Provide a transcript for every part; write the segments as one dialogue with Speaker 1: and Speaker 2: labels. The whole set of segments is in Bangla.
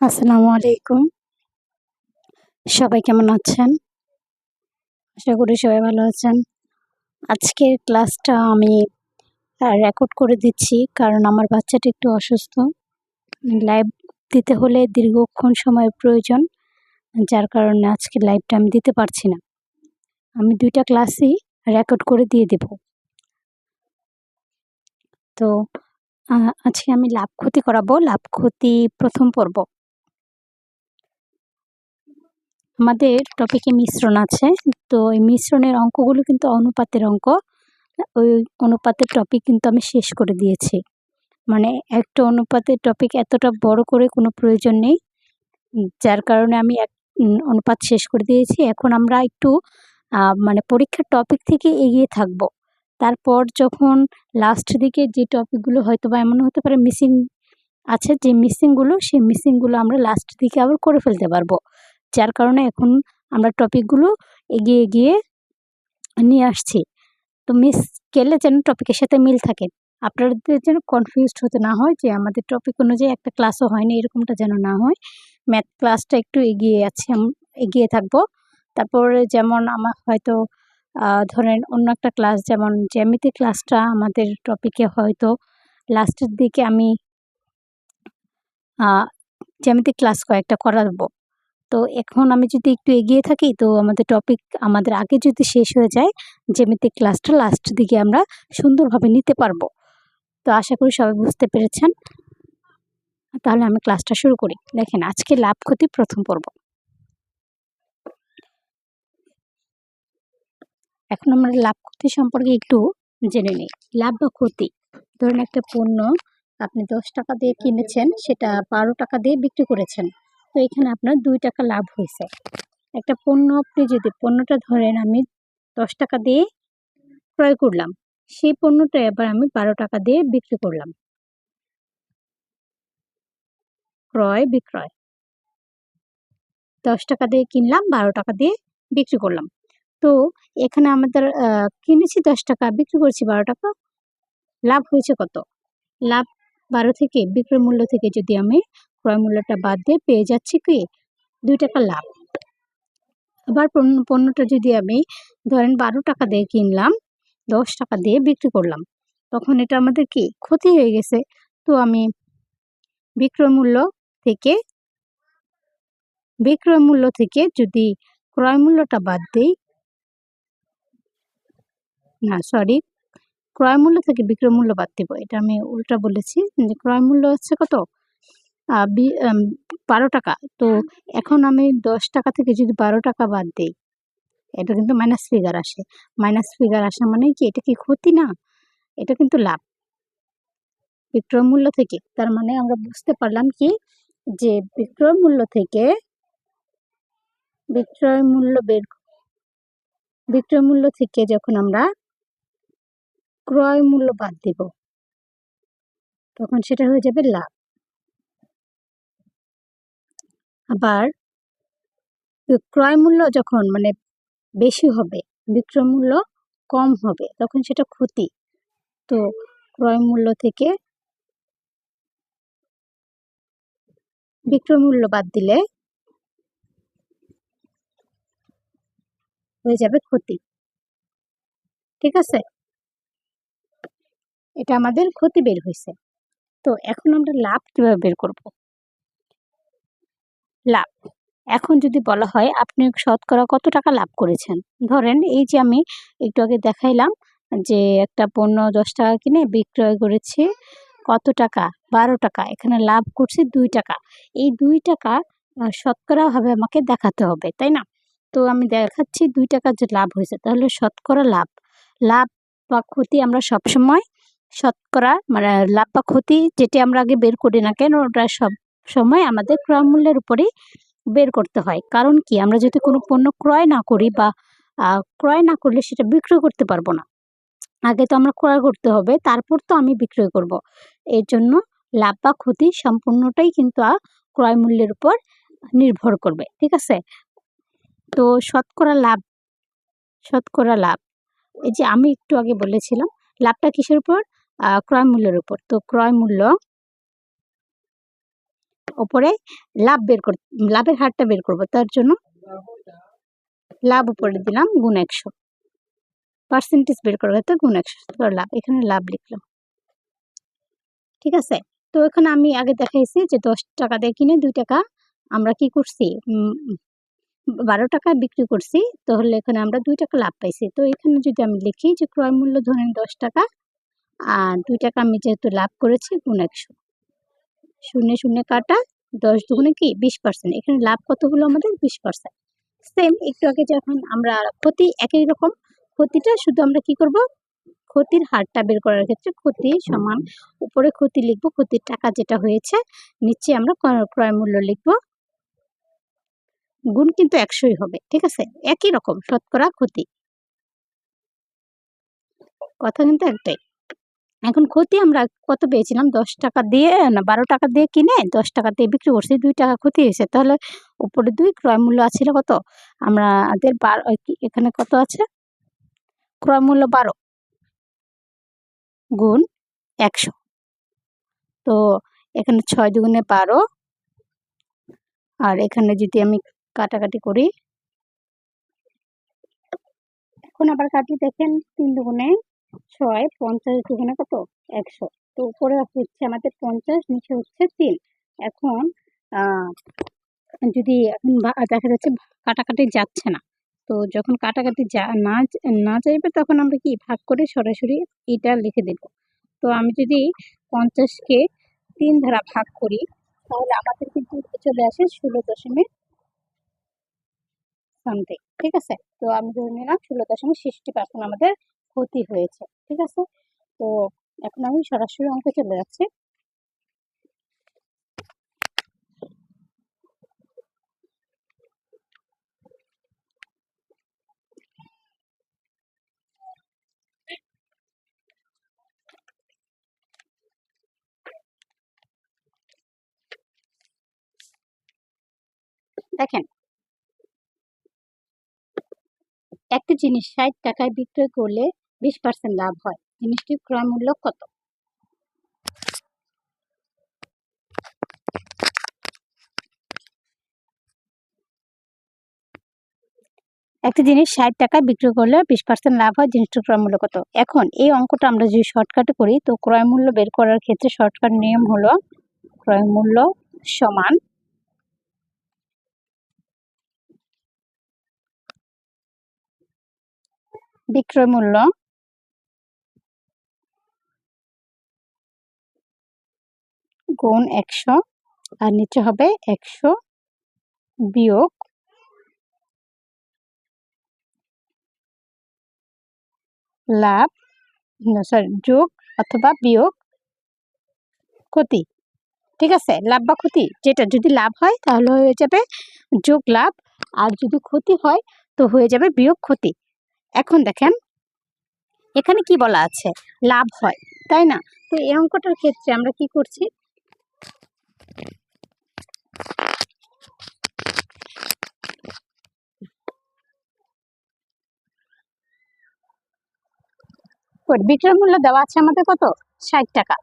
Speaker 1: আসসালামু আলাইকুম। সবাই কেমন আছেন? আশা করি সবাই ভালো আছেন। আজকের ক্লাসটা আমি রেকর্ড করে দিচ্ছি কারণ আমার বাচ্চাটা একটু অসুস্থ। লাইভ দিতে হলে দীর্ঘক্ষণ সময় প্রয়োজন, যার কারণে আজকে লাইভটা আমি দিতে পারছি না। আমি দুইটা ক্লাসই রেকর্ড করে দিয়ে দেব। তো আজকে আমি লাভ ক্ষতি করাবো। লাভ ক্ষতি প্রথম পর্ব। আমাদের টপিকে মিশ্রণ আছে। তো এই মিশ্রণের অঙ্কগুলো কিন্তু অনুপাতের অঙ্ক। ওই অনুপাতের টপিক কিন্তু আমি শেষ করে দিয়েছি। মানে একটা অনুপাতের টপিক এতটা বড় করে কোনো প্রয়োজন নেই। যার কারণে আমি এক অনুপাত শেষ করে দিয়েছি। এখন আমরা একটু মানে পরীক্ষার টপিক থেকে এগিয়ে থাকব। তারপর যখন লাস্ট দিকে যে টপিকগুলো হয়তো বা এমন হতে পারে মিসিং আছে, যে মিসিংগুলো সেই মিসিংগুলো আমরা লাস্ট দিকে আবার করে ফেলতে পারব। যার কারণে এখন আমরা টপিকগুলো এগিয়ে এগিয়ে নিয়ে আসছি। তো মিস গেলে যেন টপিকের সাথে মিল থাকে। আপনাদের যেন কনফিউজড হতে না হয় যে আমাদের টপিক অনুযায়ী একটা ক্লাসও হয়নি, এরকমটা যেন না হয়। ম্যাথ ক্লাসটা একটু এগিয়ে আছে এগিয়ে থাকব। তারপরে যেমন আমার হয়তো ধরেন অন্য একটা ক্লাস যেমন জ্যামিতি ক্লাসটা আমাদের টপিকে হয়তো লাস্টের দিকে আমি জ্যামিতি ক্লাস কয়েকটা করাবো। তো এখন আমি যদি একটু এগিয়ে থাকি, তো আমাদের টপিক আমাদের আগে যদি শেষ হয়ে যায়, জ্যামিতিক ক্লাসটা লাস্ট দিকে আমরা সুন্দরভাবে নিতে পারব। তো আশা করি সবাই বুঝতে পেরেছেন। তাহলে আমি ক্লাসটা শুরু করি। দেখেন, আজকে লাভ ক্ষতি প্রথম পর্ব। এখন আমরা লাভ ক্ষতি সম্পর্কে একটু জেনে নিই। লাভ বা ক্ষতি? ধরুন একটা পণ্য আপনি দশ টাকা দিয়ে কিনেছেন, সেটা বারো টাকা দিয়ে বিক্রি করেছেন। তো এখানে আপনার দুই টাকা লাভ হয়েছে। একটা পণ্য আপনি যদি, পণ্যটা ধরেন আমি দশ টাকা দিয়ে ক্রয় করলাম, সেই পণ্যটা এবার আমি বারো টাকা দিয়ে বিক্রি করলাম। ক্রয়, বিক্রয়। দশ টাকা দিয়ে কিনলাম, বারো টাকা দিয়ে বিক্রি করলাম। তো এখানে আমাদের কিনেছি দশ টাকা, বিক্রি করছি বারো টাকা। লাভ হয়েছে কত? লাভ বারো থেকে, বিক্রয় মূল্য থেকে যদি আমি ক্রয় মূল্যটা বাদ দিয়ে পেয়ে যাচ্ছি কি? দুই টাকা লাভ। আবার পণ্যটা যদি আমি ধরেন বারো টাকা দিয়ে কিনলাম, দশ টাকা দিয়ে বিক্রি করলাম, তখন এটা আমাদের কি? ক্ষতি হয়ে গেছে। তো আমি বিক্রয় মূল্য থেকে, বিক্রয় মূল্য থেকে যদি ক্রয় মূল্যটা বাদ দিই, না সরি ক্রয় মূল্য থেকে বিক্রয় মূল্য বাদ দিব। এটা আমি উল্টা বলেছি যে ক্রয় মূল্য হচ্ছে কত? বারো টাকা। তো এখন আমি দশ টাকা থেকে যদি বারো টাকা বাদ দিই, এটা কিন্তু মাইনাস ফিগার আসে। মাইনাস ফিগার আসা মানে কি, এটা কি ক্ষতি না? এটা কিন্তু লাভ। বিক্রয় মূল্য থেকে। তার মানে আমরা বুঝতে পারলাম কি, যে বিক্রয় মূল্য থেকে বিক্রয় মূল্য বের, বিক্রয় মূল্য থেকে যখন আমরা ক্রয় মূল্য বাদ দিব, তখন সেটা হয়ে যাবে লাভ। আবার ক্রয় মূল্য যখন মানে বেশি হবে, বিক্রয় মূল্য কম হবে, তখন সেটা ক্ষতি। তো ক্রয় মূল্য থেকে বিক্রয় মূল্য বাদ দিলে হয়ে যাবে ক্ষতি। ঠিক আছে? এটা আমাদের ক্ষতি বের হয়েছে তো এখন আমরা লাভ কীভাবে বের করব? লাভ। এখন যদি বলা হয় আপনি শতকরা কত টাকা লাভ করেছেন? ধরেন এই যে আমি একটু আগে দেখাইলাম যে একটা পণ্য দশ টাকা কিনে বিক্রয় করেছি কত টাকা? বারো টাকা। এখানে লাভ করছি দুই টাকা। এই দুই টাকা শতকরাভাবে আমাকে দেখাতে হবে, তাই না? তো আমি দেখাচ্ছি দুই টাকা যে লাভ হয়েছে, তাহলে শতকরা লাভ। লাভ বা ক্ষতি আমরা সবসময় শতকরা মানে লাভ বা ক্ষতি যেটি আমরা আগে বের করি না কেন, ওটা সব সময় আমাদের ক্রয় মূল্যের উপরেই বের করতে হয়। কারণ কি? আমরা যদি কোনো পণ্য ক্রয় না করি বা ক্রয় না করলে সেটা বিক্রয় করতে পারব না। আগে তো আমরা ক্রয় করতে হবে, তারপর তো আমি বিক্রয় করব। এর জন্য লাভ বা ক্ষতি সম্পূর্ণটাই কিন্তু ক্রয় মূল্যের উপর নির্ভর করবে, ঠিক আছে? তো শতকরা লাভ শতকরা লাভ, এই যে আমি একটু আগে বলেছিলাম, লাভটা কিসের উপর? ক্রয় মূল্যের উপর। তো ক্রয় মূল্য ওপরে লাভ বের কর, লাভের হারটা বের করব, তার জন্য লাভ উপরে দিলাম গুণ একশো। পার্সেন্টেজ বের করার ক্ষেত্রে গুণ একশো লাভ, এখানে লাভ লিখলাম। ঠিক আছে? তো এখানে আমি আগে দেখাইছি যে দশ টাকা দিয়ে কিনে দুই টাকা আমরা কি করছি? বারো টাকা বিক্রি করছি, তাহলে এখানে আমরা দুই টাকা লাভ পাইছি। তো এখানে যদি আমি লিখি যে ক্রয় মূল্য ধরেন দশ টাকা, আর দুই টাকা আমি যেহেতু লাভ করেছি, গুণ একশো। শূন্য শূন্য কাটা, দশ দুগুণে কি? বিশ পার্সেন্ট এখানে লাভ কত হলো আমাদের? বিশ পার্সেন্ট সেম একটু আগে যখন আমরা ক্ষতি একই রকম, ক্ষতিটা শুধু আমরা কি করব? ক্ষতির হারটা বের করার ক্ষেত্রে ক্ষতি সমান, উপরে ক্ষতি লিখব, ক্ষতির টাকা যেটা হয়েছে, নিচে আমরা ক্রয়- মূল্য লিখব। গুণ কিন্তু একশোই হবে, ঠিক আছে? একই রকম, শতকরা ক্ষতি। কথা কিন্তু একটাই। এখন ক্ষতি আমরা কত পেয়েছিলাম? দশ টাকা দিয়ে, না বারো টাকা দিয়ে কিনে দশ টাকা দিয়ে বিক্রি করছি, দুই টাকা ক্ষতি হয়েছে। তাহলে উপরে দুই ক্রয় মূল্য আছিল কত? আমাদের বারো এখানে কত আছে? ক্রয় মূল্য বারো গুণ একশো। তো এখানে ছয় দুগুণে বারো। আর এখানে যদি আমি কাটাকাটি করি, এখন আবার কাটি দেখেন তিন দুগুণে ছয়, পঞ্চাশ দুগুণে কত? একশো। তো উপরে হচ্ছে আমাদের পঞ্চাশ, নিচে হচ্ছে তিন। এখন যদি দেখা যাচ্ছে কাটাকাটি যাচ্ছে না। তো যখন কাটাকাটি না না যাইবে তখন আমরা কি ভাগ করে সরাসরি এটা লিখে দেব। তো আমি যদি পঞ্চাশকে তিন ধারা ভাগ করি, তাহলে আমাদের কিন্তু চলে আসে ষোলো দশমিক সামথিং, ঠিক আছে? তো আমি ধরে নিলাম ষোলো দশমিক সিক্সটি পার্সেন্ট আমাদের ক্ষতি হয়েছে, ঠিক আছে? তো এখন আমি সরাসরি অঙ্কে চলে যাচ্ছি। দেখেন। একটা জিনিস ষাট টাকায় বিক্রয় করলে বিশ পার্সেন্ট লাভ হয়। জিনিসটির ক্রয় মূল্য কত? একটা জিনিস ষাট টাকায় বিক্রি করলে বিশ পার্সেন্ট লাভ হয়, জিনিসটির ক্রয় মূল্য কত? এখন এই অঙ্কটা আমরা যদি শর্টকাটে করি, তো ক্রয় মূল্য বের করার ক্ষেত্রে শর্টকাট নিয়ম হলো ক্রয় মূল্য সমান বিক্রয় মূল্য গুণ একশো আর নিচে হবে একশো বিয়োগ লাভ সরি যোগ অথবা বিয়োগ ক্ষতি। ঠিক আছে? লাভ বা ক্ষতি, যেটা যদি লাভ হয় তাহলে হয়ে যাবে যোগ লাভ, আর যদি ক্ষতি হয় তো হয়ে যাবে বিয়োগ ক্ষতি। এখন দেখেন, এখানে কি বলা আছে? লাভ হয়, তাই না? তো এই অঙ্কটার ক্ষেত্রে আমরা কি করছি? বিক্রয় মূল্য দেওয়া আছে আমাদের কত? ষাট টাকা।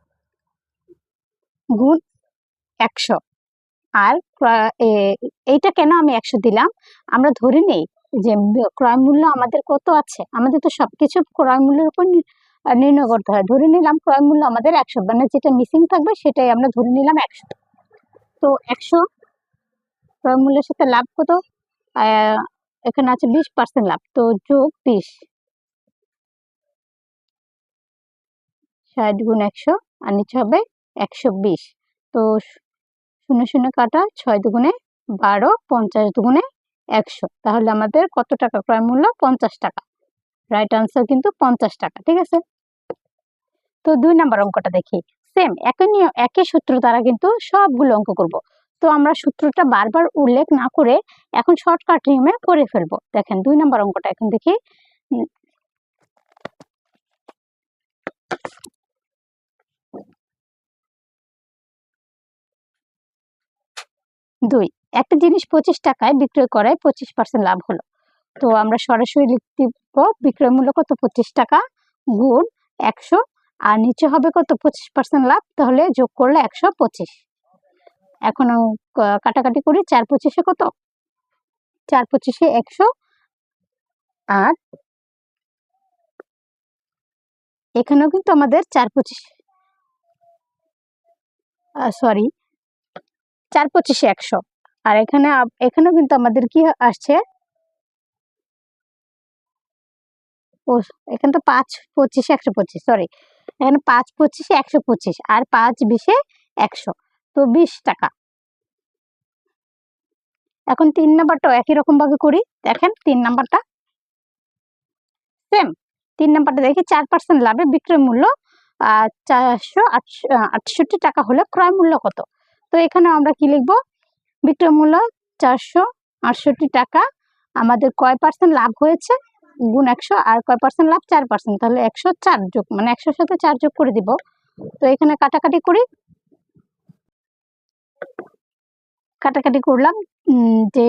Speaker 1: গুণ একশো। আর এইটা কেন আমি একশো দিলাম? আমরা ধরে নেই যে ক্রয় মূল্য আমাদের কত আছে। আমাদের তো সবকিছু ক্রয় মূল্যের উপর নির্ণয় করতে হয় ধরে নিলাম ক্রয় মূল্য আমাদের একশো। মানে যেটা মিসিং থাকবে সেটাই আমরা ধরে নিলাম একশো। তো একশো ক্রয় মূল্যের সাথে লাভ কত? এখানে আছে বিশ পার্সেন্ট লাভ, তো যোগ বিশ। ষাট গুণ একশো, আর নিচে হবে একশো বিশ। তো শূন্য শূন্য কাটা ছয় দুগুণে বারো, পঞ্চাশ দুগুণে একশো। তাহলে আমাদের কত টাকা? ক্রয় মূল্য পঞ্চাশ টাকা। রাইট আনসার কিন্তু পঞ্চাশ টাকা, ঠিক আছে? তো দুই নাম্বার অঙ্কটা দেখি। সেম একই নিয়ম একই সূত্র দ্বারা কিন্তু সবগুলো অঙ্ক করব। তো আমরা সূত্রটা বারবার উল্লেখ না করে এখন শর্টকাট নিয়মে করে ফেলব। দেখেন, দুই নাম্বার অঙ্কটা এখন দেখি। দুই, একটা জিনিস পঁচিশ টাকায় বিক্রয় করায় পঁচিশ পার্সেন্ট লাভ হলো। তো আমরা সরাসরি লিখতে বিক্রয় মূল্য কত? পঁচিশ টাকা গুণ একশো আর নিচে হবে কত? পঁচিশ পার্সেন্ট লাভ, তাহলে যোগ করলে একশো পঁচিশ। এখন কাটাকাটি করি, চার পঁচিশে কত? চার পঁচিশে একশো আর এখানেও কিন্তু আমাদের চার পঁচিশ সরি চার পঁচিশে একশো। আর এখানে এখানেও কিন্তু আমাদের কি আসছে? ও, এখানে তো পাঁচ পঁচিশে একশো পঁচিশ সরি এখানে পাঁচ পঁচিশে একশো পঁচিশ আর পাঁচ বিশে একশো। তো বিশ টাকা। এখন তিন নাম্বারটাও একই রকম ভাবে করি। দেখেন তিন নাম্বারটা সেম তিন নাম্বারটা দেখি চার পার্সেন্ট লাভে বিক্রয় মূল্য চারশো আটষট্টি টাকা হলে ক্রয় মূল্য কত? তো এখানে আমরা কি লিখব? বিক্রয় মূল্য চারশো আটষট্টি টাকা। আমাদের কয় পার্সেন্ট লাভ হয়েছে? গুণ একশো আর কয় পার্সেন্ট লাভ? চার পার্সেন্ট তাহলে একশো চার যোগ মানে একশোর সাথে চার যোগ করে দিব। তো এখানে কাটাকাটি করি। কাটাকাটি করলাম যে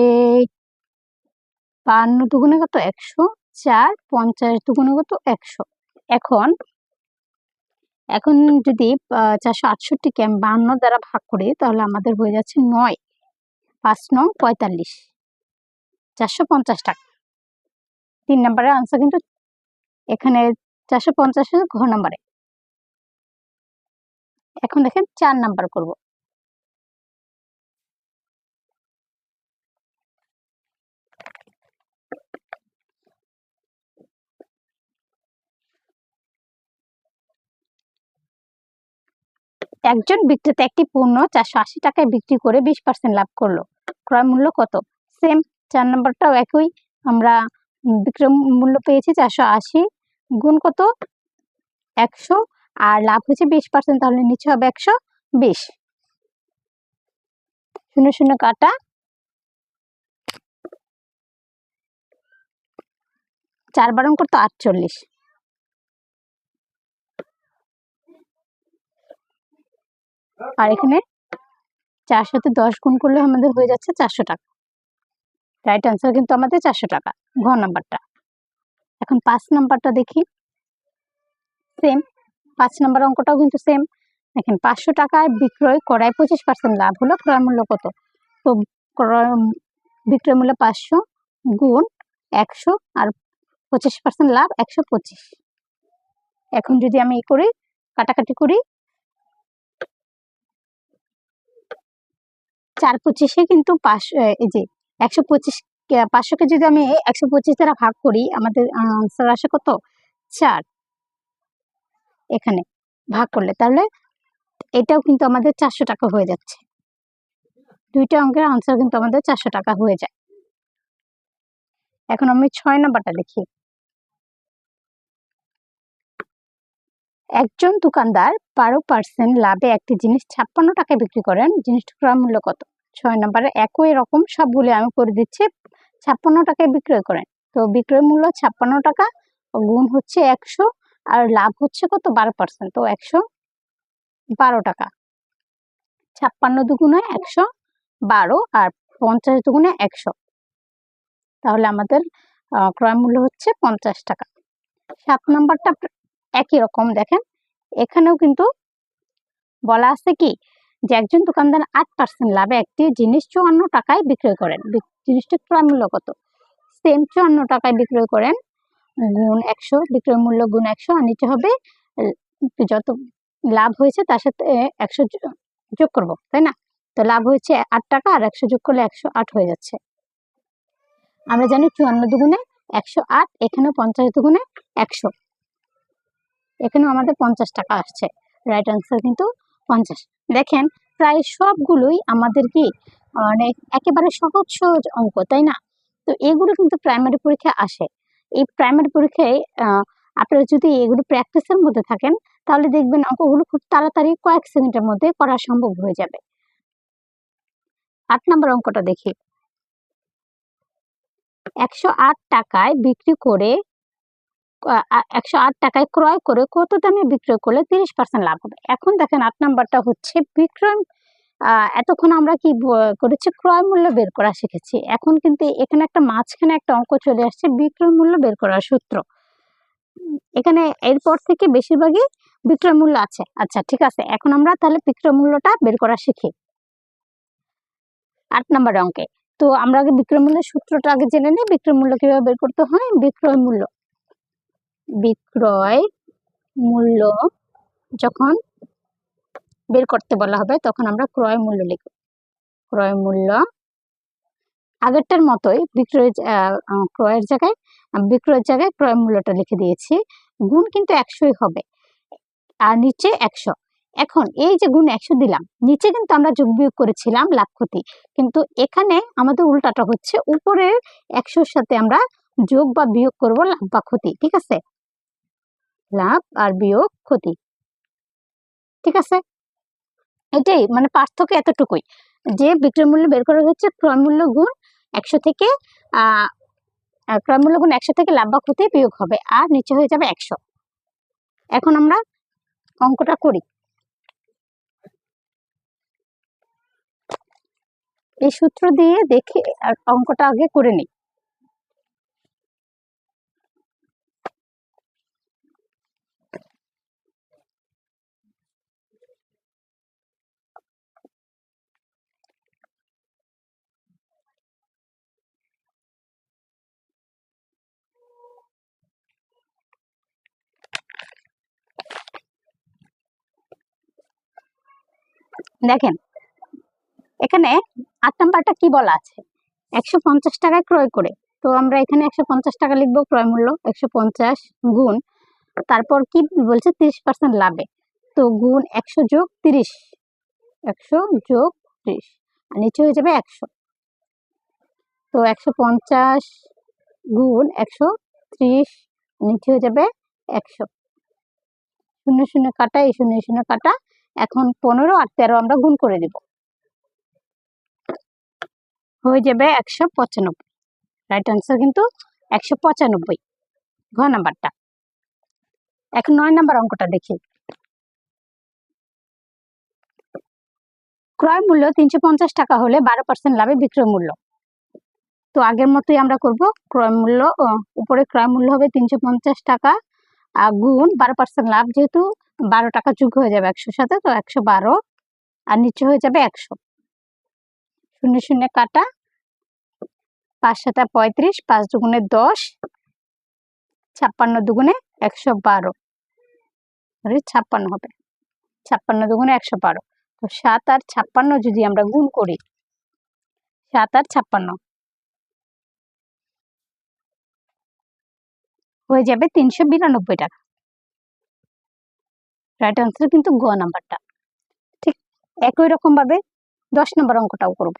Speaker 1: বান্ন দুগুণে কত? একশো চার, পঞ্চাশ দুগুণে কত? একশো। এখন এখন যদি চারশো আটষট্টিকে আমি বান্ন দ্বারা ভাগ করি, তাহলে আমাদের হয়ে যাচ্ছে নয়। পাঁচ নং পঁয়তাল্লিশ। চারশো পঞ্চাশ টাকা। তিন নম্বরের আনসার কিন্তু এখানে চারশো পঞ্চাশ ঘ নম্বরে। এখন দেখেন চার নাম্বার করব। একজন বিক্রেতা একটি পণ্য চারশো আশি টাকায় বিক্রি করে বিশ পার্সেন্ট লাভ করল। ক্রয় মূল্য কত? সেম চার নম্বরটাও একই। আমরা উম, বিক্রয় মূল্য পেয়েছি চারশো আশি গুণ কত? একশো আর লাভ হয়েছে বিশ পার্সেন্ট তাহলে নিচে হবে একশো বিশ। শূন্য শূন্য কাটা। চার বারং করতো আটচল্লিশ। আর এখানে চার সাথে দশ গুণ করলে আমাদের হয়ে যাচ্ছে চারশো টাকা। রাইট আনসার কিন্তু আমাদের চারশো টাকা। ঘ নাম্বারটা। এখন পাঁচ নাম্বারটা দেখি। সেম পাঁচ নাম্বার অঙ্কটাও কিন্তু সেম দেখেন, পাঁচশো টাকায় বিক্রয় করায় পঁচিশ পার্সেন্ট লাভ হলো, ক্রয় মূল্য কত? তো ক্রয় বিক্রয় মূল্য পাঁচশো গুণ একশো আর পঁচিশ পার্সেন্ট লাভ একশো পঁচিশ। এখন যদি আমি করি, কাটাকাটি করি, চার পঁচিশে কিন্তু পাঁচশো এই যে একশো পঁচিশ পাঁচশোকে যদি আমি একশো পঁচিশ দ্বারা ভাগ করি, আমাদের আনসার আসে কত? চার। এখানে ভাগ করলে, তাহলে এটাও কিন্তু আমাদের চারশো টাকা হয়ে যাচ্ছে। দুইটা অঙ্কের আনসার কিন্তু আমাদের চারশো টাকা হয়ে যায়। এখন আমি ছয় নাম্বারটা দেখি একজন দোকানদার বারো পার্সেন্ট লাভে একটি জিনিস ছাপ্পান্ন টাকায় বিক্রি করেন। জিনিসটা ক্রয় মূল্য কত? ছয় নম্বরে একই রকম সবগুলি আমি করে দিচ্ছি। ছাপ্পান্ন টাকায় বিক্রয় করেন। তো বিক্রয় মূল্য ছাপ্পান্ন টাকা, গুণ হচ্ছে একশো আর লাভ হচ্ছে কত? বারো পার্সেন্ট তো একশো বারো টাকা। ছাপ্পান্ন দুগুণে একশো বারো আর পঞ্চাশ দুগুণে একশো। তাহলে আমাদের ক্রয় মূল্য হচ্ছে পঞ্চাশ টাকা। সাত নাম্বারটা একই রকম দেখেন। এখানেও কিন্তু বলা আছে কি যে একজন দোকানদার আট পার্সেন্ট লাভে একটি জিনিস চুয়ান্ন টাকায় বিক্রয় করেন। জিনিসটির ক্রয় মূল্য কত? সেম চুয়ান্ন টাকায় বিক্রয় করেন, গুণ একশো, বিক্রয় মূল্য গুণ একশো, আর নিচে হবে যত লাভ হয়েছে তার সাথে একশো যোগ করব, তাই না? তো লাভ হয়েছে আট টাকা, আর একশো যোগ করলে একশো আট হয়ে যাচ্ছে। আমরা জানি চুয়ান্ন দুগুণে একশো আট, এখানেও পঞ্চাশ দুগুণে একশো। এখানেও আমাদের পঞ্চাশ টাকা আসছে। রাইট আনসার কিন্তু পঞ্চাশ। দেখেন, প্রায় সবগুলোই আমাদের কি মানে একেবারে সহজ সহজ অঙ্ক, তাই না? তো এগুলো কিন্তু প্রাইমারি পরীক্ষায় আসে। এই প্রাইমারি পরীক্ষায় আপনারা যদি এগুলো প্র্যাকটিসের মধ্যে থাকেন, তাহলে দেখবেন অঙ্কগুলো খুব তাড়াতাড়ি কয়েক সেকেন্ডের মধ্যে করা সম্ভব হয়ে যাবে। আট নম্বর অঙ্কটা দেখি। একশো আট টাকায় বিক্রি করে একশো আট টাকায় ক্রয় করে কত দামে বিক্রয় করলে তিরিশ পার্সেন্ট লাভ হবে? এখন দেখেন আট নাম্বারটা হচ্ছে বিক্রয় এতক্ষণ আমরা কি করেছি? ক্রয় মূল্য বের করা শিখেছি। এখন কিন্তু এখানে একটা মাঝখানে একটা অঙ্ক চলে আসছে বিক্রয় মূল্য বের করার সূত্র। এখানে এরপর থেকে বেশিরভাগই বিক্রয় মূল্য আছে। আচ্ছা ঠিক আছে। এখন আমরা তাহলে বিক্রয় মূল্যটা বের করা শিখি। আট নম্বর অঙ্কে। তো আমরা আগে বিক্রয় মূল্যের সূত্রটা আগে জেনে নিই, বিক্রয় মূল্য কীভাবে বের করতে হয়? বিক্রয় মূল্য। বিক্রয় মূল্য যখন বের করতে বলা হবে, তখন আমরা ক্রয় মূল্য লিখব। ক্রয় মূল্য আগেরটার মতোই বিক্রয় ক্রয়ের জায়গায় বিক্রয়ের জায়গায় ক্রয় মূল্যটা লিখে দিয়েছি। গুণ কিন্তু একশোই হবে, আর নিচে একশো। এখন এই যে গুণ একশো দিলাম, নিচে কিন্তু আমরা যোগ বিয়োগ করেছিলাম লাভ ক্ষতি। কিন্তু এখানে আমাদের উল্টাটা হচ্ছে, উপরের একশোর সাথে আমরা যোগ বা বিয়োগ করব লাভ বা ক্ষতি, ঠিক আছে? লাভ আর বিয়োগ ক্ষতি। ঠিক আছে? এটাই মানে পার্থক্য এতটুকুই। যে বিক্রয় মূল্য বের করা হচ্ছে, ক্রয় মূল্য গুণ একশো থেকে ক্রয় মূল্য গুণ একশো থেকে লাভ বা ক্ষতি বিয়োগ হবে, আর নিচে হয়ে যাবে একশো। এখন আমরা অঙ্কটা করি। এই সূত্র দিয়ে দেখে অঙ্কটা আগে করে নিই। দেখেন, এখানে আট নাম্বারটা কি বলা আছে? একশো পঞ্চাশ টাকায় ক্রয় করে। তো আমরা এখানে একশো পঞ্চাশ টাকা লিখব ক্রয় মূল্য, একশো পঞ্চাশ গুণ। তারপর কি বলছে? তিরিশ পার্সেন্ট লাভে। তো গুণ একশো যোগ তিরিশ। একশো যোগ তিরিশ। আর নিচে হয়ে যাবে একশো। তো একশো পঞ্চাশ গুণ একশো ত্রিশ, নিচে হয়ে যাবে একশো। শূন্য শূন্য কাটা, এই শূন্য শূন্য কাটা এখন পনেরো আর তেরো আমরা গুণ করে দিব। হয়ে যাবে একশো পঁচানব্বই। রাইট আনসার কিন্তু একশো পঁচানব্বই। ঘ নাম্বারটা। এখন নয় নাম্বার অঙ্কটা দেখি। ক্রয় মূল্য তিনশো পঞ্চাশ টাকা হলে বারো পার্সেন্ট লাভে বিক্রয় মূল্য। তো আগের মতোই আমরা করব ক্রয় মূল্য উপরে ক্রয় মূল্য হবে তিনশো পঞ্চাশ টাকা, আর গুণ বারো পার্সেন্ট লাভ যেহেতু বারো টাকা যোগ হয়ে যাবে একশোর সাথে, তো একশো বারো। আর নিচে হয়ে যাবে একশো। শূন্য শূন্য কাটা। পাঁচ সাতা পঁয়ত্রিশ, পাঁচ দুগুণে দশ, ছাপ্পান্ন দুগুণে একশো বারো। ছাপ্পান্ন হবে। ছাপ্পান্ন দুগুণে একশো বারো। তো সাত আর ছাপ্পান্ন যদি আমরা গুণ করি, সাত আর ছাপ্পান্ন হয়ে যাবে তিনশো বিরানব্বই টাকা। রাইট আনসার কিন্তু গ নাম্বারটা। ঠিক একই রকম ভাবে দশ নম্বর অঙ্কটাও করব।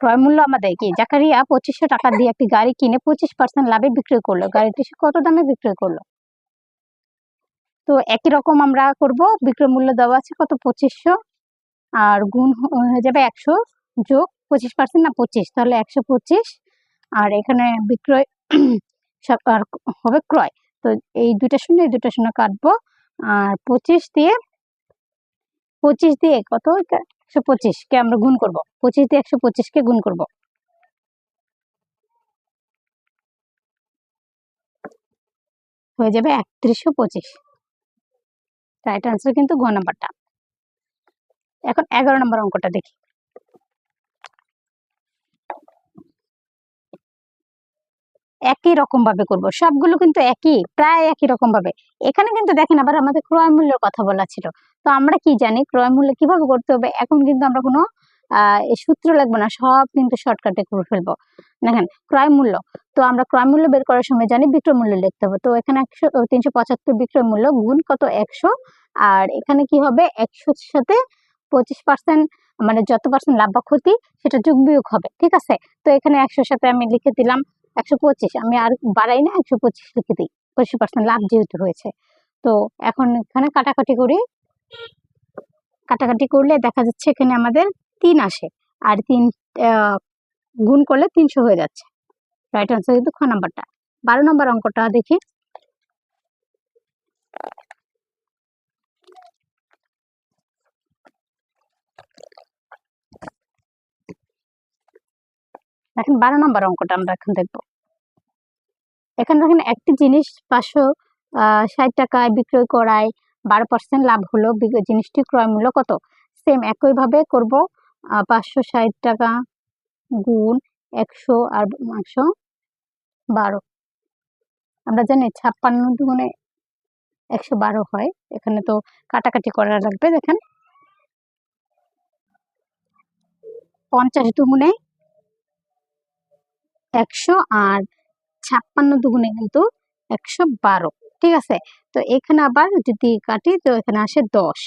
Speaker 1: ক্রয় মূল্য আমাদের কি? জাকারিয়া পঁচিশশো টাকা দিয়ে একটি গাড়ি কিনে পঁচিশ পার্সেন্ট লাভে বিক্রয় করল। গাড়িটি সে কত দামে বিক্রয় করল? তো একই রকম আমরা করব। বিক্রয় মূল্য দেওয়া আছে কত? পঁচিশশো। আর গুণ হয়ে যাবে একশো যোগ পঁচিশ পার্সেন্ট না পঁচিশ। তাহলে একশো পঁচিশ। আর এখানে বিক্রয় সব, আর হবে ক্রয়। তো এই দুইটা শূন্য, এই দুইটা শূন্য কাটবো। আর পঁচিশ দিয়ে পঁচিশ দিয়ে কত? একশো পঁচিশকে আমরা গুণ করব। পঁচিশ দিয়ে একশো পঁচিশকে গুণ করব। হয়ে যাবে একত্রিশশো পঁচিশ। রাইট আনসার কিন্তু গ নাম্বারটা। এখন এগারো নম্বর অঙ্কটা দেখি। একই রকম ভাবে করব। সবগুলো কিন্তু একই, প্রায় একই রকম ভাবে এখানে কিন্তু দেখেন আবার আমাদের ক্রয় মূল্যের কথা বলা ছিল। তো আমরা কি জানি, ক্রয় মূল্য কীভাবে করতে হবে? এখন কিন্তু আমরা কোনো সূত্র লাগবে না, সব কিন্তু শর্টকাটে করে ফেলব। দেখেন, ক্রয় মূল্য। তো আমরা ক্রয় মূল্য বের করার সময় জানি বিক্রয় মূল্য লিখতে হবে। তো এখানে একশো তিনশো পঁচাত্তর বিক্রয় মূল্য গুণ কত? একশো। আর এখানে কি হবে? একশোর সাথে পঁচিশ পার্সেন্ট মানে যত পার্সেন্ট লাভ বা ক্ষতি, সেটা যোগ বিয়োগ হবে। ঠিক আছে? তো এখানে একশোর সাথে আমি লিখে দিলাম। একশো পঁচিশ, আমি আর বাড়াই না, একশো পঁচিশ লিখে দিই। পঁচিশ পার্সেন্ট লাভ যেহেতু হয়েছে তো এখন এখানে কাটাকাটি করি। কাটাকাটি করলে দেখা যাচ্ছে এখানে আমাদের তিন আসে। আর তিন গুণ করলে তিনশো হয়ে যাচ্ছে। রাইট আনসার কিন্তু খ নাম্বারটা বারো নম্বর অঙ্কটা দেখি। দেখেন বারো নম্বর অঙ্কটা আমরা এখন দেখব। এখানে দেখেন একটি জিনিস পাঁচশো ষাট টাকায় বিক্রয় করায় বারো পার্সেন্ট লাভ হলো জিনিসটি ক্রয় মূল্য কত? সেম একইভাবে করব পাঁচশো ষাট টাকা গুণ একশো আর একশো বারো। আমরা জানি ছাপ্পান্ন দুগুণে একশো বারো হয়, এখানে তো কাটাকাটি করা লাগবে দেখেন। পঞ্চাশ দুগুণে একশো আর ছাপ্পান্ন দুগুণে কিন্তু একশো বারো, ঠিক আছে? তো এখানে আবার যদি কাটি, তো এখানে আসে দশ।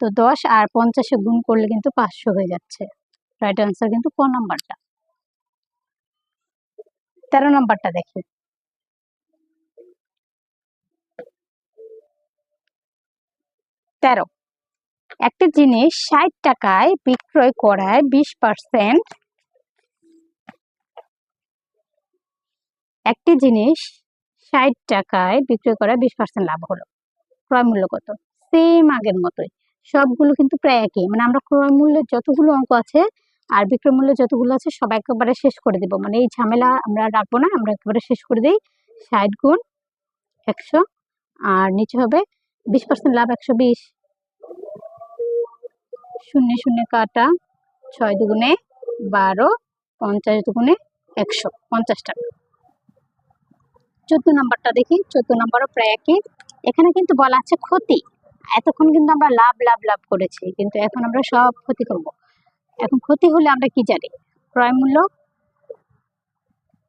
Speaker 1: তো দশ আর পঞ্চাশে গুণ করলে কিন্তু পাঁচশো হয়ে যাচ্ছে। রাইট আনসার কিন্তু ক নাম্বারটা? তেরো নাম্বারটা দেখি। তেরো। একটা জিনিস ষাট টাকায় বিক্রয় করায় বিশ পার্সেন্ট একটি জিনিস ষাট টাকায় বিক্রয় করা বিশ পার্সেন্ট লাভ হলো। ক্রয় মূল্য কত? সেম আগের মতোই। সবগুলো কিন্তু প্রায় একই। মানে আমরা ক্রয় মূল্যের যতগুলো অঙ্ক আছে আর বিক্রয় মূল্য যতগুলো আছে সব একেবারে শেষ করে দেব। মানে এই ঝামেলা আমরা রাখব না, আমরা একেবারে শেষ করে দিই। ষাট গুণ একশো আর নিচে হবে বিশ পার্সেন্ট লাভ একশো বিশ। শূন্য শূন্য কাটা ছয় দুগুণে বারো, পঞ্চাশ দুগুণে একশো, পঞ্চাশ টাকা। চোদ্দ নম্বরটা দেখি, চোদ্দ নম্বরও প্রায় একই। এখানে কিন্তু বলা আছে ক্ষতি। এতক্ষণ কিন্তু আমরা লাভ লাভ লাভ করেছি, কিন্তু এখন আমরা সব ক্ষতি করব। এখন ক্ষতি হলে আমরা কি জানি? ক্রয় মূল্য?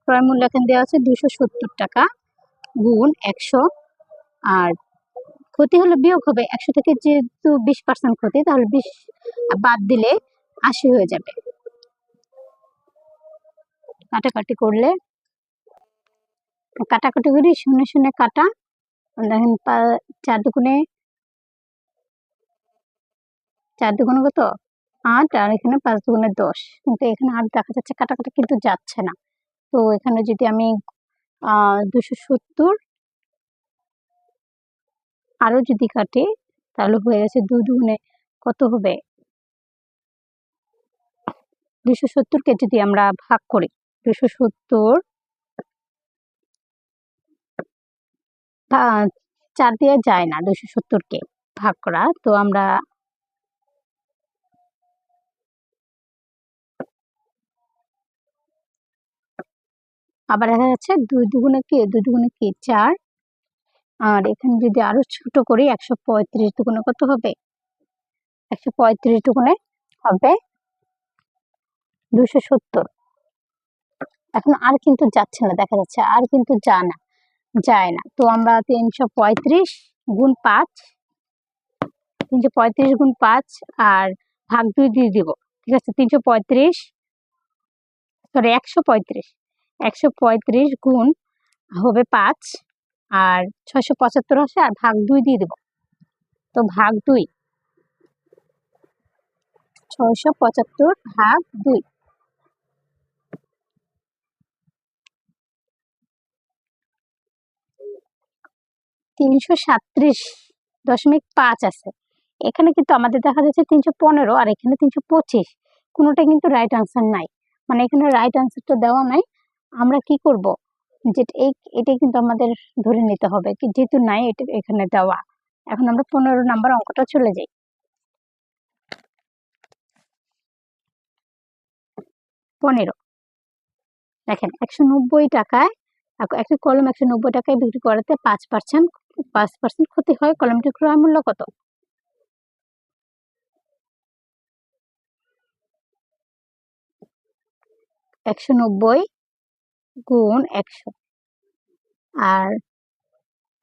Speaker 1: ক্রয় মূল্য এখানে দেওয়া আছে দুশো সত্তর টাকা গুণ একশো। আর ক্ষতি হলে বিয়োগ হবে একশো থেকে যেহেতু বিশ পার্সেন্ট ক্ষতি, তাহলে বিশ বাদ দিলে আশি হয়ে যাবে। কাটাকাটি করলে কাটাকাটি করি, শুনে শুনে কাটা। দেখেন চার দুগুণে চার দুগুণে কত? আট, আর এখানে পাঁচ দুগুণে দশ। কিন্তু এখানে আট দেখা যাচ্ছে কাটাকাটি কিন্তু যাচ্ছে না। তো এখানে যদি আমি দুশো সত্তর আরও যদি কাটে, তাহলে হয়ে গেছে দু দুগুণে কত হবে? দুশো সত্তরকে যদি আমরা ভাগ করি, দুশো সত্তর চার দিয়ে যায় না দুশো সত্তরকে ভাগ করা। তো আমরা আবার দেখা যাচ্ছে দুই দুগুণে কি, দুই দুগুণে কি, চার। আর এখানে যদি আরও ছোট করি, একশো পঁয়ত্রিশ দুগুণে কত হবে? একশো পঁয়ত্রিশ দুগুণে হবে দুশো সত্তর। এখন আর কিন্তু যাচ্ছে না, দেখা যাচ্ছে আর কিন্তু যা না। যায় না। তো আমরা তিনশো পঁয়ত্রিশ গুণ পাঁচ, তিনশো পঁয়ত্রিশ গুণ পাঁচ আর ভাগ দুই দিয়ে দিব, ঠিক আছে? তিনশো পঁয়ত্রিশ সরি একশো পঁয়ত্রিশ। একশো পঁয়ত্রিশ গুণ হবে পাঁচ আর ছয়শো পঁচাত্তর আসে আর ভাগ দুই দিয়ে দেব। তো ভাগ দুই, ছয়শো পঁচাত্তর ভাগ দুই। তিনশো সাত্রিশ দশমিক পাঁচ আছে। এখানে কিন্তু আমাদের দেখা যাচ্ছে তিনশো পনেরো আর এখানে তিনশো পঁচিশ। কোনোটা কিন্তু রাইট আনসার নাই। মানে এখানে রাইট আনসারটা দেওয়া নাই। আমরা কি করব? যেটা এই এটাই কিন্তু আমাদের ধরে নিতে হবে যেহেতু নাই, এটা এখানে দেওয়া। এখন আমরা পনেরো নাম্বার অঙ্কটা চলে যাই। পনেরো। দেখেন, একশো নব্বই টাকায় একটি কলম একশো নব্বই টাকায় বিক্রি করাতে পাঁচ পার্সেন্ট পাঁচ পার্সেন্ট ক্ষতি হয়। কলমটির ক্রয় মূল্য কত? একশো নব্বই গুণ একশো। আর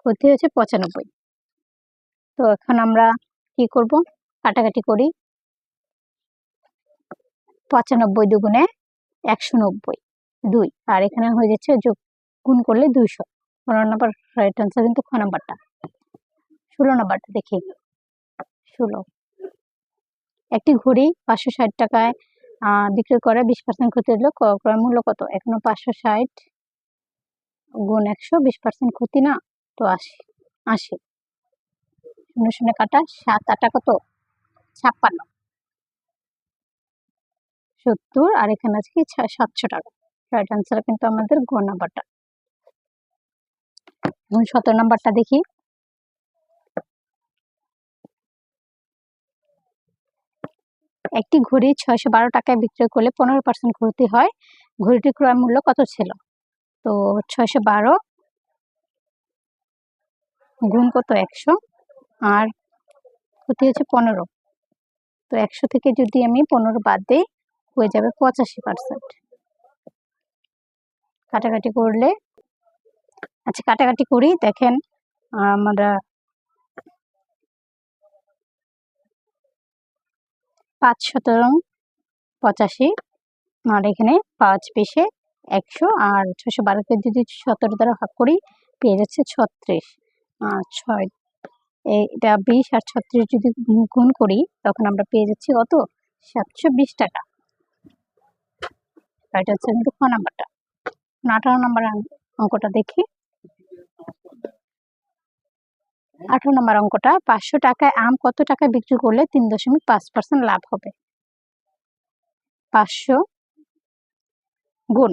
Speaker 1: ক্ষতি হচ্ছে পঁচানব্বই। তো এখন আমরা কি করব? কাটাকাটি করি। পঁচানব্বই দুগুণে একশো নব্বই, দুই। আর এখানে হয়ে যাচ্ছে যোগ গুণ করলে দুইশো। পনেরো নম্বর রাইট আনসার কিন্তু খ নাম্বারটা। ষোলো নাম্বারটা দেখি ষোলো। একটি ঘড়ি পাঁচশো ষাট টাকায় বিক্রি করে বিশ পার্সেন্ট ক্ষতি হলো ক্রয় মূল্য কত? এখনও পাঁচশো ষাট গুণ একশো, বিশ পার্সেন্ট ক্ষতি না? তো আশি। আশি। শূন্য শূন্য কাটা, সাত আটা কত? ছাপ্পান্ন। সত্তর, আর এখানে আছে কি সাতশো টাকা। রাইট আনসার কিন্তু আমাদের গ নাম্বারটা। সতেরো নম্বরটা দেখি। একটি ঘড়ি ছয়শো বারো টাকায় বিক্রয় করলে পনেরো পার্সেন্ট ক্ষতি হয়। ঘড়িটির ক্রয় মূল্য কত ছিল? তো ছয়শো বারো গুণ কত একশো? আর ক্ষতি হচ্ছে পনেরো। তো একশো থেকে যদি আমি পনেরো বাদ দিই, হয়ে যাবে পঁচাশি পার্সেন্ট কাটাকাটি করলে আচ্ছা কাটাকাটি করি দেখেন আমরা পাঁচ সতেরো পঁচাশি আর এখানে পাঁচ পেশে একশো আর ছশো বারোকে যদি সতেরো দ্বারা ভাগ করি, পেয়ে যাচ্ছে ছত্রিশ। আর ছয় এটা বিশ আর ছত্রিশ যদি গুণ করি, তখন আমরা পেয়ে যাচ্ছি কত? সাতশো বিশ টাকা। এটা হচ্ছে কিন্তু খ নাম্বারটা? আঠারো নাম্বার অঙ্কটা দেখি। আঠারো নম্বর অঙ্কটা, পাঁচশো টাকায় আম কত টাকায় বিক্রি করলে তিন দশমিক পাঁচ পার্সেন্ট লাভ হবে? পাঁচশো গুণ।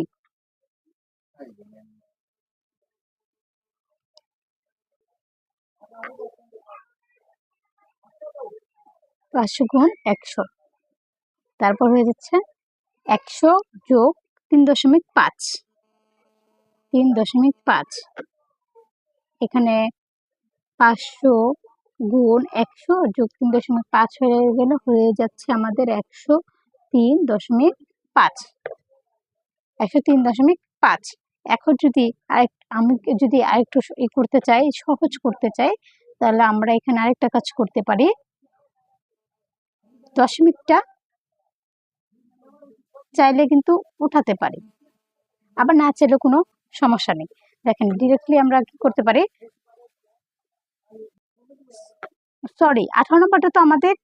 Speaker 1: পাঁচশো গুণ একশো। তারপর হয়ে যাচ্ছে একশো যোগ তিন দশমিক পাঁচ। তিন দশমিক পাঁচ। এখানে পাঁচশো গুণ একশো যোগ তিন দশমিক পাঁচ হয়ে গেলে হয়ে যাচ্ছে আমাদের একশো তিন দশমিক পাঁচ। একশো তিন দশমিক পাঁচ। এখন যদি আরেক, আমি যদি আরেকটু ই করতে চাই, সহজ করতে চাই, তাহলে আমরা এখানে আরেকটা কাজ করতে পারি। দশমিকটা চাইলে কিন্তু উঠাতে পারি। আবার না চাইলে কোনো সমস্যা নেই। দেখেন ডিরেক্টলি আমরা কি করতে পারি? সরি আঠারো নম্বরটা তো আমাদের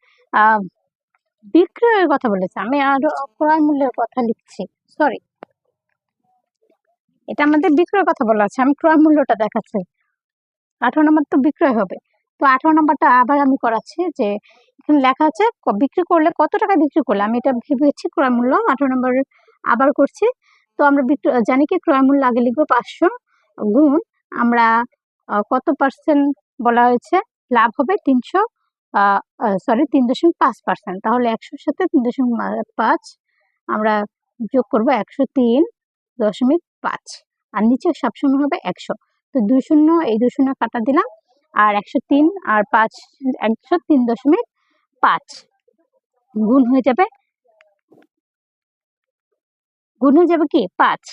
Speaker 1: বিক্রয়ের কথা বলেছে। আমি আরও ক্রয় মূল্যের কথা লিখছি। সরি এটা আমাদের বিক্রয়ের কথা বলা আছে। আমি ক্রয় মূল্যটা দেখাচ্ছি। আঠারো নম্বর তো বিক্রয় হবে। তো আঠারো নম্বরটা আবার আমি করাচ্ছি যে, এখানে লেখা আছে বিক্রি করলে কত টাকা বিক্রি করলে? আমি এটা ভেবেছি ক্রয় মূল্য। আঠারো নম্বর আবার করছি। তো আমরা জানি কি ক্রয় মূল্য আগে লিখব? পাঁচশো গুণ। আমরা কত পার্সেন্ট বলা হয়েছে? লাভ হবে তিনশো সরি তিন দশমিক পাঁচ পার্সেন্ট তাহলে একশোর সাথে তিন দশমিক পাঁচ আমরা যোগ করব একশো তিন দশমিক পাঁচ। আর নিচে সবসময় হবে একশো। তো দুই শূন্য, এই দুই শূন্য কাটা দিলাম। আর একশো তিন আর পাঁচ, একশো তিন দশমিক পাঁচ। গুণ হয়ে যাবে, গুণ হয়ে যাবে কি? পাঁচ।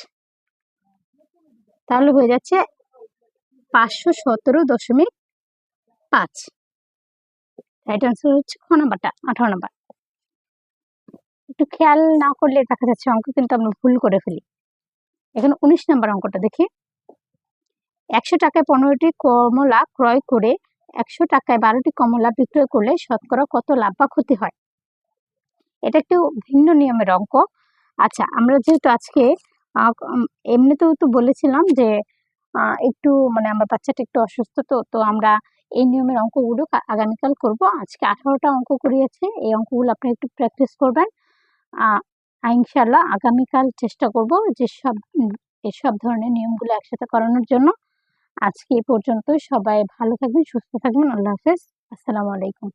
Speaker 1: তাহলে হয়ে যাচ্ছে পাঁচশো সতেরো দশমিক পাঁচ। রাইট আনসার হচ্ছে খ নাম্বারটা, আঠারো নাম্বার। একটু খেয়াল না করলে দেখা যাচ্ছে অঙ্ক কিন্তু আমরা ভুল করে ফেলি। এখানে উনিশ নাম্বার অঙ্কটা দেখি। একশো টাকায় পনেরোটি কমলা ক্রয় করে একশো টাকায় বারোটি কমলা বিক্রয় করলে শতকরা কত লাভ বা ক্ষতি হয়? এটা একটু ভিন্ন নিয়মের অঙ্ক। আচ্ছা আমরা যেহেতু আজকে এমনিতেও তো বলেছিলাম যে একটু মানে আমার বাচ্চাটা একটু অসুস্থ তো তো আমরা এই নিয়মের অঙ্কগুলো আগামীকাল করব। আজকে আঠারোটা অঙ্ক করিয়েছে। এই অঙ্কগুলো আপনি একটু প্র্যাকটিস করবেন। ইনশাল্লাহ আগামীকাল চেষ্টা করব যে সব এসব ধরনের নিয়মগুলো একসাথে করানোর জন্য। আজকে এই পর্যন্ত সবাই ভালো থাকবেন, সুস্থ থাকবেন। আল্লাহ হাফেজ। আসসালামু আলাইকুম।